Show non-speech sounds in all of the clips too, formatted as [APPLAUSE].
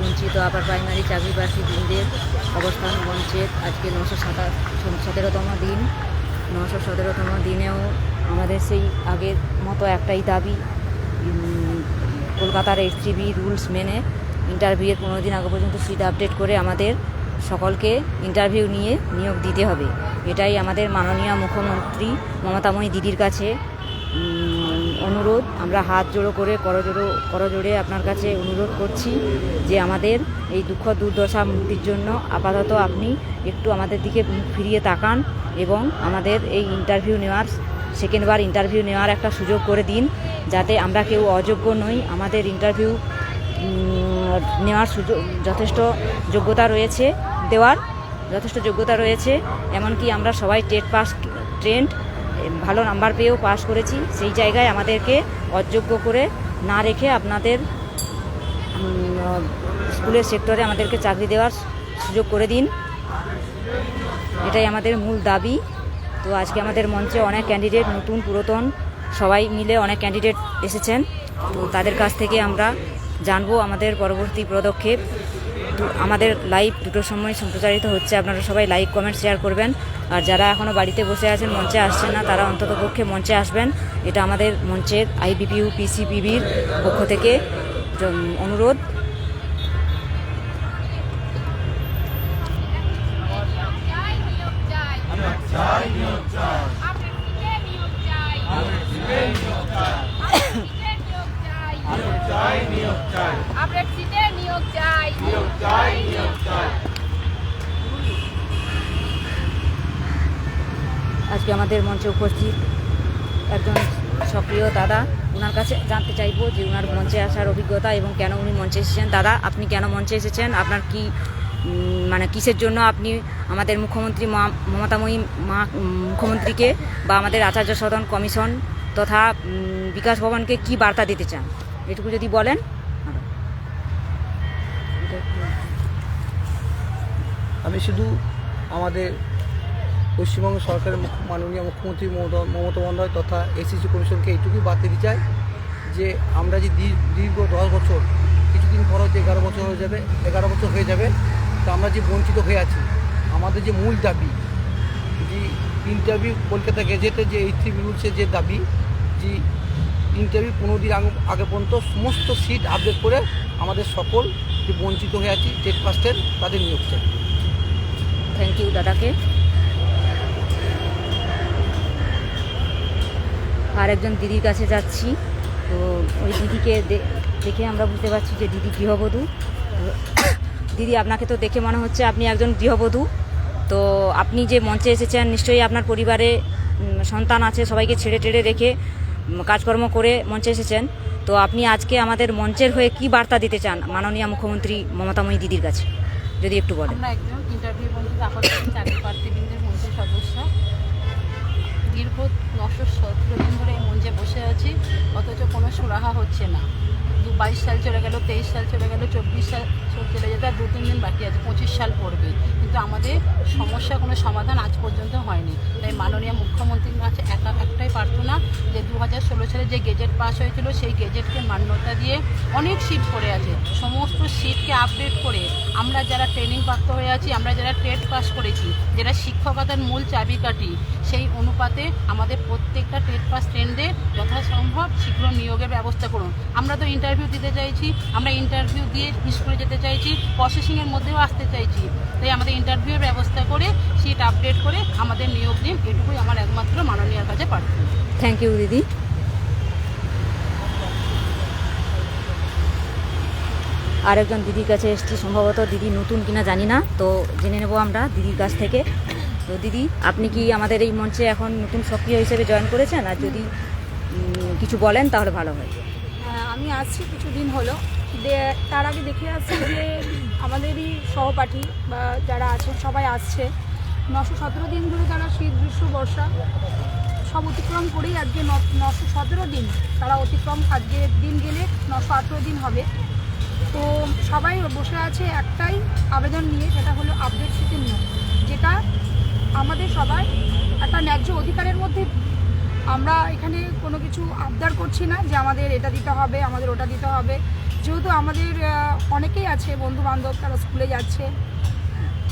বঞ্চিত upper primary চাকরি প্রার্থীদের অবস্থান বঞ্চিত। আজকে নশো সাতা সতেরোতম দিন। নশো সতেরোতম দিনেও আমাদের সেই আগের মতো একটাই দাবি কলকাতার এইচসিবি রুলস মেনে ইন্টারভিউয়ের পনেরো দিন আগে পর্যন্ত সিট আপডেট করে আমাদের সকলকে ইন্টারভিউ নিয়ে নিয়োগ দিতে হবে। এটাই আমাদের মাননীয় মুখ্যমন্ত্রী মমতাময়ী দিদির কাছে অনুরোধ, আমরা হাত জোড়ো করে করজোড়ো, করজোড়ে আপনার কাছে অনুরোধ করছি যে আমাদের এই দুঃখ দুর্দশা মুক্তির জন্য আপাতত আপনি একটু আমাদের দিকে ফিরিয়ে তাকান এবং আমাদের এই ইন্টারভিউ নেওয়ার সেকেন্ডবার ইন্টারভিউ নেওয়ার একটা সুযোগ করে দিন, যাতে আমরা কেউ অযোগ্য নই। আমাদের ইন্টারভিউ নেওয়ার সুযোগ, যথেষ্ট যোগ্যতা রয়েছে, দেওয়ার যথেষ্ট যোগ্যতা রয়েছে। এমনকি আমরা সবাই টেট পাস, ট্রেন্ড ভালো নাম্বার পেয়েও পাস করেছি। সেই জায়গায় আমাদেরকে অযোগ্য করে না রেখে আপনাদের স্কুলের সেক্টরে আমাদেরকে চাকরি দেওয়ার সুযোগ করে দিন। এটাই আমাদের মূল দাবি। তো আজকে আমাদের মঞ্চে অনেক ক্যান্ডিডেট নতুন, পুরাতন, সবাই মিলে অনেক ক্যান্ডিডেট এসেছেন। তো তাদের কাছ থেকে আমরা জানব আমাদের পরবর্তী পদক্ষেপ। আমাদের লাইভ দুটোর সময় সম্প্রচারিত হচ্ছে। আপনারা সবাই লাইক কমেন্ট শেয়ার করবেন। আর যারা এখনও বাড়িতে বসে আছেন, মঞ্চে আসছেন না, তারা অন্তত পক্ষে মঞ্চে আসবেন। এটা আমাদের মঞ্চের আইবিপিউ, পিসিপিবির পক্ষ থেকে অনুরোধ। একজন সক্রিয় দাদা ওনার কাছে জানতে চাইব যে ওনার মঞ্চে আসার অভিজ্ঞতা এবং কেন উনি মঞ্চে এসেছেন। দাদা, আপনি কেন মঞ্চে এসেছেন? আপনার কি মানে কিসের জন্য আপনি আমাদের মুখ্যমন্ত্রী মমতাময়ী মা মুখ্যমন্ত্রীকে বা আমাদের আচার্য সদন কমিশন তথা বিকাশ ভবনকে কি বার্তা দিতে চান? এটুকু যদি বলেন। আমি শুধু আমাদের পশ্চিমবঙ্গ সরকারের মাননীয় মুখ্যমন্ত্রী মমতা বন্দ্যোপাধ্যায় তথা এসিসি কমিশনকে এইটুকুই বার্তা দিতে চাই যে আমরা যে দীর- দীর্ঘ দশ বছর, কিছুদিন পর হচ্ছে এগারো বছর হয়ে যাবে, এগারো বছর হয়ে যাবে, তা আমরা যে বঞ্চিত হয়ে আছি, আমাদের যে মূল দাবি, যে ইন্টারভিউ কলকাতা গেজেটে যে এই থ্রি রুলসের যে দাবি, যে ইন্টারভিউ পনেরো দিন আগে আগে পর্যন্ত সমস্ত সিট আপডেট করে আমাদের সকল যে বঞ্চিত হয়ে আছি টেট ফার্স্টের তাদের নিয়োগ চাই। থ্যাংক ইউ দাদাকে। আর একজন দিদির কাছে যাচ্ছি। তো ওই দিদিকে দেখে আমরা বুঝতে পারছি যে দিদি গৃহবধূ। [COUGHS] দিদি আপনাকে তো দেখে মনে হচ্ছে আপনি একজন গৃহবধূ। তো আপনি যে মঞ্চে এসেছেন, নিশ্চয়ই আপনার পরিবারে সন্তান আছে, সবাইকে ছেড়ে টেড়ে রেখে কাজকর্ম করে মঞ্চে এসেছেন। তো আপনি আজকে আমাদের মঞ্চের হয়ে কি বার্তা দিতে চান মাননীয় মুখ্যমন্ত্রী মমতাময়ী দিদির কাছে? যদি একটু বলেন। আমরা একজন ইন্টারভিউ বন্ধু চাকরি প্রার্থীবৃন্দের সদস্য। দীর্ঘ নশো সতেরো দিন ধরে এই মঞ্চে বসে আছি, অথচ কোনো সুরাহা হচ্ছে না। দু বাইশ সাল চলে গেল, তেইশ সাল চলে গেল, চব্বিশ সাল চল- যেতে আর দু তিন দিন বাকি আছে, পঁচিশ সাল পড়বে। কিন্তু আমাদের সমস্যা কোনো সমাধান আজ পর্যন্ত হয়নি। তাই মাননীয় মুখ্যমন্ত্রীর কাছে একা একটাই প্রার্থনা যে দু হাজার ষোলো সালে যে গেজেট পাস হয়েছিল, সেই গেজেটকে মান্যতা দিয়ে অনেক সিট পড়ে আছে। সমস্ত সিটকে আপডেট করে আমরা যারা ট্রেনিং প্রাপ্ত হয়ে আছি, আমরা যারা ট্রেড পাস করেছি, যারা শিক্ষকতার মূল চাবিকাঠি, সেই অনুপাতে আমাদের প্রত্যেকটা ট্রেড পাস ট্রেন্ডে যথাসম্ভব শীঘ্র নিয়োগের ব্যবস্থা করুন। আমরা তো ইন্টারভিউ দিতে চাইছি, আমরা ইন্টারভিউ দিয়ে স্কুলে যেতে চাইছি প্রসেসিংয়ের মধ্যেও আসতে চাইছি। তাই আমাদের ইন্টারভিউর ব্যবস্থা করে সিট আপডেট করে আমাদের নিয়োগ দিন। এটুকুই আমার একমাত্র মাননীয়ার কাছে প্রার্থনা থ্যাংক ইউ দিদি। আরেকজন দিদির কাছে এসেছি সম্ভবত দিদি নতুন কিনা জানি না তো জেনে নেব আমরা দিদির কাছ থেকে। তো দিদি আপনি কি আমাদের এই মঞ্চে এখন নতুন সক্রিয় হিসেবে জয়েন করেছেন? আর যদি কিছু বলেন তাহলে ভালো হয়। হ্যাঁ, আমি আসছি কিছুদিন হলো। তার আগে দেখে আসছি যে আমাদেরই সহপাঠী বা যারা আছে সবাই আসছে। নশো সতেরো দিন ধরে তারা শীত, গ্রীষ্ম, বর্ষা সব অতিক্রম করেই আজকে নশো সতেরো দিন তারা অতিক্রম আজকে দিন গেলে নশো আঠেরো দিন হবে। তো সবাই বসে আছে একটাই আবেদন নিয়ে, সেটা হলো আপডেট সিটে নিয়োগ যেটা আমাদের সবার একটা ন্যায্য অধিকারের মধ্যে আমরা এখানে কোনো কিছু আবদার করছি না যে আমাদের এটা দিতে হবে, আমাদের ওটা দিতে হবে। যেহেতু আমাদের অনেকেই আছে বন্ধু বান্ধব তারা স্কুলে যাচ্ছে।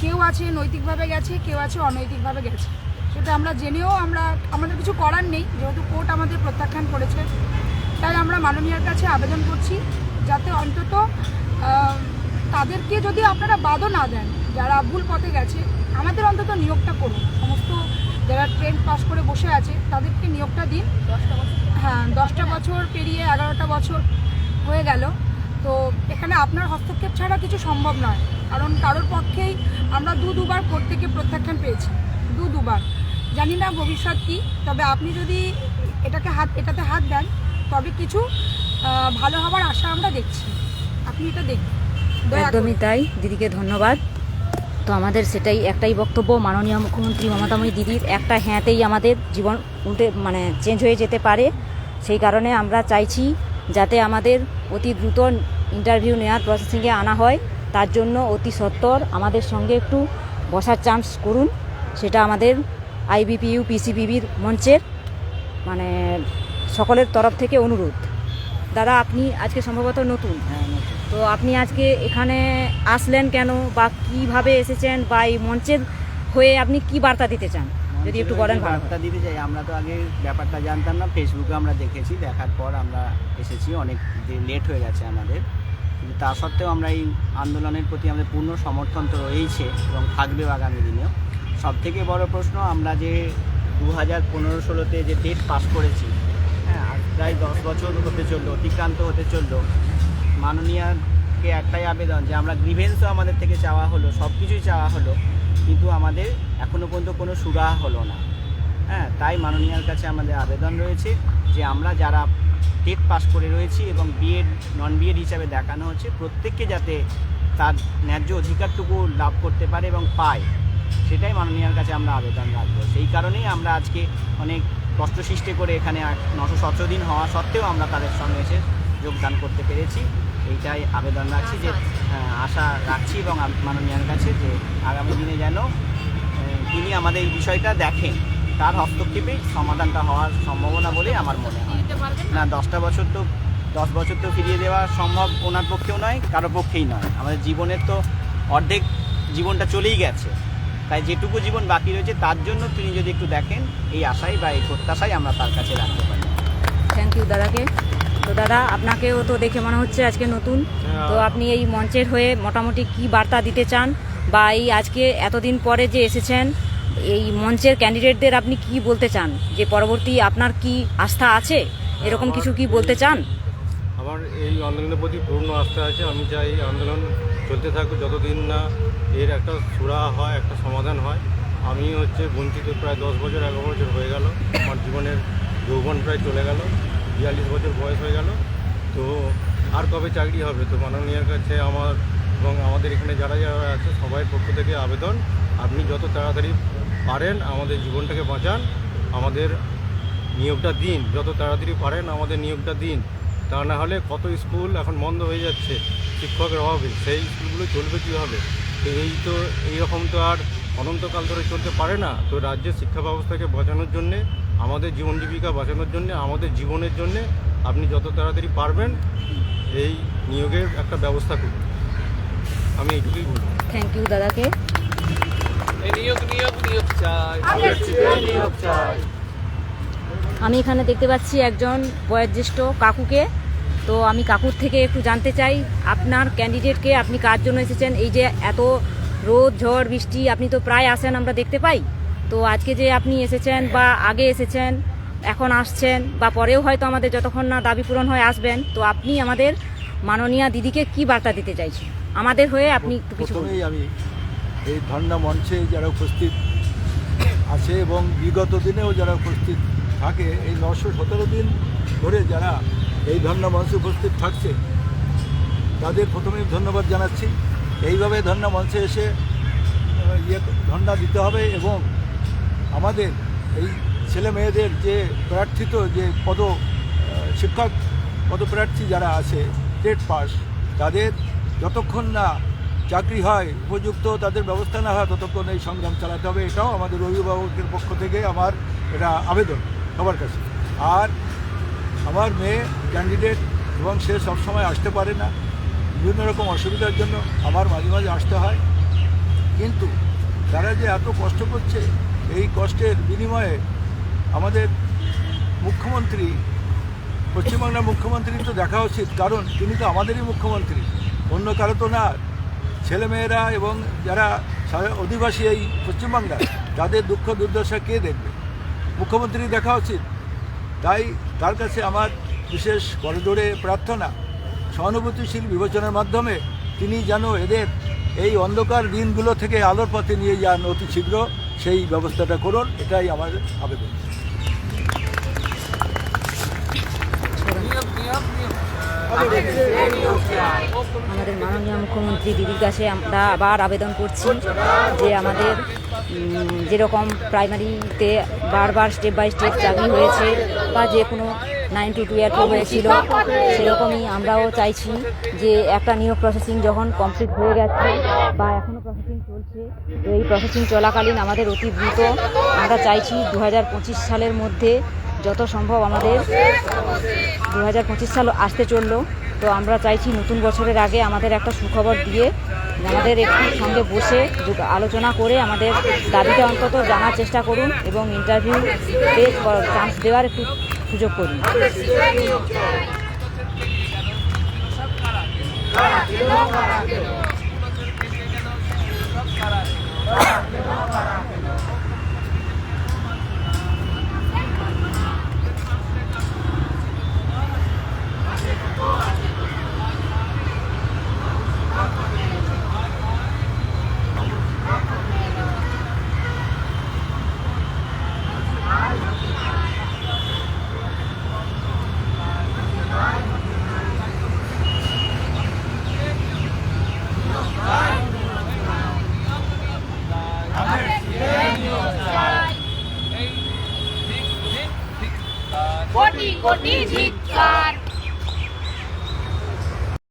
কেউ আছে নৈতিকভাবে গেছে কেউ আছে অনৈতিকভাবে গেছে। সেটা আমরা জেনেও আমরা আমাদের কিছু করার নেই যেহেতু কোর্ট আমাদের প্রত্যাখ্যান করেছে। তাই আমরা মাননীয়ার কাছে আবেদন করছি যাতে অন্তত তাদেরকে যদি আপনারা বাদও না দেন যারা ভুল পথে গেছে আমাদের অন্তত নিয়োগটা করুন। সমস্ত যারা ট্রেন পাস করে বসে আছে তাদেরকে নিয়োগটা দিন। দশটা বছর। হ্যাঁ দশটা বছর পেরিয়ে এগারোটা বছর হয়ে গেল। তো এখানে আপনার হস্তক্ষেপ ছাড়া কিছু সম্ভব নয়। কারণ কারোর পক্ষেই আমরা দু দুবার কোর্ট থেকে প্রত্যাখ্যান পেয়েছি। দু দুবার। জানি না ভবিষ্যৎ কী, তবে আপনি যদি এটাকে হাত, এটাতে হাত দেন, তবে কিছু ভালো হওয়ার আশা আমরা দেখছি। আপনি এটা দেখবেন একদমই তাই। দিদিকে ধন্যবাদ। তো আমাদের সেটাই একটাই বক্তব্য। মাননীয় মুখ্যমন্ত্রী মমতাময়ী দিদির একটা হ্যাঁতেই আমাদের জীবন উল্টে মানে চেঞ্জ হয়ে যেতে পারে। সেই কারণে আমরা চাইছি যাতে আমাদের অতি দ্রুত ইন্টারভিউ নেওয়ার প্রসেসিংয়ে আনা হয় তার জন্য অতি সত্বর আমাদের সঙ্গে একটু বসার চান্স করুন সেটা আমাদের আইবিপিইউ পিসিবিবির মঞ্চের মানে সকলের তরফ থেকে অনুরোধ। দাদা আপনি আজকে সম্ভবত নতুন। তো আপনি আজকে এখানে আসলেন কেন বা কীভাবে এসেছেন বা এই মঞ্চের হয়ে আপনি কি বার্তা দিতে চান? যদি একটু হয়। বার্তা দিতে চাই। আমরা তো আগে ব্যাপারটা জানতাম না ফেসবুকে আমরা দেখেছি দেখার পর আমরা এসেছি। অনেক লেট হয়ে গেছে আমাদের। কিন্তু তা সত্ত্বেও আমরা এই আন্দোলনের প্রতি আমাদের পূর্ণ সমর্থন তো রয়েছে এবং থাকবেও আগামী দিনেও। সব থেকে বড় প্রশ্ন আমরা যে দু হাজার পনেরো ষোলোতে যে ডেট পাস করেছি হ্যাঁ প্রায় দশ বছর হতে চলল অতিক্রান্ত হতে চলল। মাননীয়কে একটাই আবেদন যে আমরা গ্রিভেন্সও আমাদের থেকে চাওয়া হলো সব কিছুই চাওয়া হলো। কিন্তু আমাদের এখনও পর্যন্ত কোনো সুরাহা হলো না। হ্যাঁ তাই মাননীয়ার কাছে আমাদের আবেদন রয়েছে যে আমরা যারা টেট পাস করে রয়েছি এবং বিএড নন বিএড হিসাবে দেখানো হচ্ছে, প্রত্যেককে যাতে তার ন্যায্য অধিকারটুকু লাভ করতে পারে এবং পায়, সেটাই মাননীয়ার কাছে আমরা আবেদন রাখব। সেই কারণেই আমরা আজকে অনেক কষ্ট সৃষ্টি করে এখানে নশো সতেরো দিন হওয়া সত্ত্বেও আমরা তাদের সঙ্গে এসে যোগদান করতে পেরেছি। এইটাই আবেদন রাখছি যে হ্যাঁ, আশা রাখছি এবং মাননীয়ার কাছে যে আগামী দিনে যেন তিনি আমাদের এই বিষয়টা দেখেন। তার হস্তক্ষেপে সমাধানটা হওয়ার সম্ভাবনা বলে আমার মনে হয়। না? দশটা বছর তো দশ বছর তো ফিরিয়ে দেওয়া সম্ভব ওনার পক্ষেও নয় কারও পক্ষেই নয়। আমাদের জীবনের তো অর্ধেক জীবনটা চলেই গেছে। তাই যেটুকু জীবন বাকি রয়েছে তার জন্য তিনি যদি একটু দেখেন এই আশাই বা এই প্রত্যাশাই আমরা তার কাছে রাখতে পারি। থ্যাংক ইউ দাদাকে। তো দাদা আপনাকেও তো দেখে মনে হচ্ছে আজকে নতুন। তো আপনি এই মঞ্চের হয়ে মোটামুটি কি বার্তা দিতে চান? বা এই আজকে এতদিন পরে যে এসেছেন এই মঞ্চের ক্যান্ডিডেটদের আপনি কি বলতে চান? যে পরবর্তী আপনার কি আস্থা আছে? এরকম কিছু কি বলতে চান? আমার এই আন্দোলনের প্রতি পূর্ণ আস্থা আছে। আমি চাই এই আন্দোলন চলতে থাকুক যতদিন না এর একটা সুরাহা হয় একটা সমাধান হয়। আমি হচ্ছে বঞ্চিত প্রায় দশ বছর এগারো বছর হয়ে গেল। আমার জীবনের যৌবন প্রায় চলে গেল। বিয়াল্লিশ বছর বয়স হয়ে গেল। তো আর কবে চাকরি হবে? তো মাননীয়ার কাছে আমার এবং আমাদের এখানে যারা যারা আছে, সবাই পক্ষ থেকে আবেদন। আপনি যত তাড়াতাড়ি পারেন আমাদের জীবনটাকে বাঁচান। আমাদের নিয়োগটা দিন। যত তাড়াতাড়ি পারেন আমাদের নিয়োগটা দিন। তা না হলে কত স্কুল এখন বন্ধ হয়ে যাচ্ছে, শিক্ষকের অভাবে। সেই স্কুলগুলো চলবে কীভাবে? তো এই তো এইরকম তো আর অনন্তকাল ধরে চলতে পারে না। তো রাজ্যের শিক্ষা ব্যবস্থাকে বাঁচানোর জন্যে আমাদের জীবন জীবিকা বাঁচানোর জন্যে আমাদের জীবনের জন্যে আপনি যত তাড়াতাড়ি পারবেন এই নিয়োগের একটা ব্যবস্থা করুন। আমি এইটুকুই বলব। থ্যাংক ইউ দাদাকে। আমি এখানে দেখতে পাচ্ছি একজন বয়োজ্যেষ্ঠ কাকুকে। তো আমি কাকুর থেকে একটু জানতে চাই আপনার ক্যান্ডিডেটকে আপনি কার জন্য এসেছেন? এই যে এত রোদ ঝড় বৃষ্টি আপনি তো প্রায় আসেন আমরা দেখতে পাই। তো আজকে যে আপনি এসেছেন বা আগে এসেছেন, এখন আসছেন, বা পরেও হয়তো আমাদের যতক্ষণ না দাবি পূরণ হয়ে আসবেন, তো আপনি আমাদের মাননীয়া দিদিকে কি বার্তা দিতে চাইছেন? আমাদের হয়ে আপনি একটু কিছু আমি এই ধর্ণা মঞ্চে যারা উপস্থিত আছে এবং বিগত দিনেও যারা উপস্থিত থাকে, এই নশো সতেরো দিন ধরে যারা এই ধর্ণা মঞ্চে উপস্থিত থাকছে, তাদের প্রথমে ধন্যবাদ জানাচ্ছি। এইভাবে ধর্ণা মঞ্চে এসে ইয়ে ধর্ণা দিতে হবে এবং আমাদের এই ছেলে মেয়েদের যে প্রার্থিত যে পদ শিক্ষক পদপ্রার্থী যারা আছে, টেট পাস, তাদের যতক্ষণ না চাকরি হয়, উপযুক্ত তাদের ব্যবস্থা না হয়, ততক্ষণ এই সংগ্রাম চালাতে হবে। এটাও আমাদের অভিভাবকের পক্ষ থেকে আমার এটা আবেদন সবার কাছে। আর আমার মেয়ে ক্যান্ডিডেট এবং সে সবসময় আসতে পারে না, বিভিন্ন রকম অসুবিধার জন্য আমার মাঝে মাঝে আসতে হয়। কিন্তু তারা যে এত কষ্ট করছে এই কষ্টের বিনিময়ে আমাদের মুখ্যমন্ত্রী, পশ্চিমবাংলার মুখ্যমন্ত্রী তো দেখা উচিত, কারণ তিনি তো আমাদেরই মুখ্যমন্ত্রী। অন্য কারও তো না। ছেলেমেয়েরা এবং যারা অধিবাসী এই পশ্চিমবাংলা তাদের দুঃখ দুর্দশা কে দেখবে? মুখ্যমন্ত্রী দেখা উচিত। তাই তার কাছে আমার বিশেষ করিডোরে প্রার্থনা, সহানুভূতিশীল বিবেচনার মাধ্যমে তিনি যেন এদের এই অন্ধকার দিনগুলো থেকে আলোর পথে নিয়ে যান অতি শীঘ্র। সেই ব্যবস্থাটা করুন, এটাই আমার আবেদন। আমাদের মাননীয় মুখ্যমন্ত্রী দিদির কাছে আমরা আবার আবেদন করছি যে আমাদের যেরকম প্রাইমারিতে বারবার স্টেপ বাই স্টেপ চাকরি হয়েছে বা যে কোনো নাইন টু টুয়েলভ হয়েছিল, সেরকমই আমরাও চাইছি যে একটা নিয়োগ প্রসেসিং যখন কমপ্লিট হয়ে গেছে বা তো এই প্রসেসিং চলাকালীন আমাদের অতি দ্রুত। আমরা চাইছি দু হাজার পঁচিশ সালের মধ্যে যত সম্ভব আমাদের দু হাজার পঁচিশ সাল আসতে চলল। তো আমরা চাইছি নতুন বছরের আগে আমাদের একটা সুখবর দিয়ে আমাদের একটু সঙ্গে বসে আলোচনা করে আমাদের দাবিটা অন্তত জানার চেষ্টা করুন এবং ইন্টারভিউতে চান্স দেওয়ার একটু সুযোগ করুন।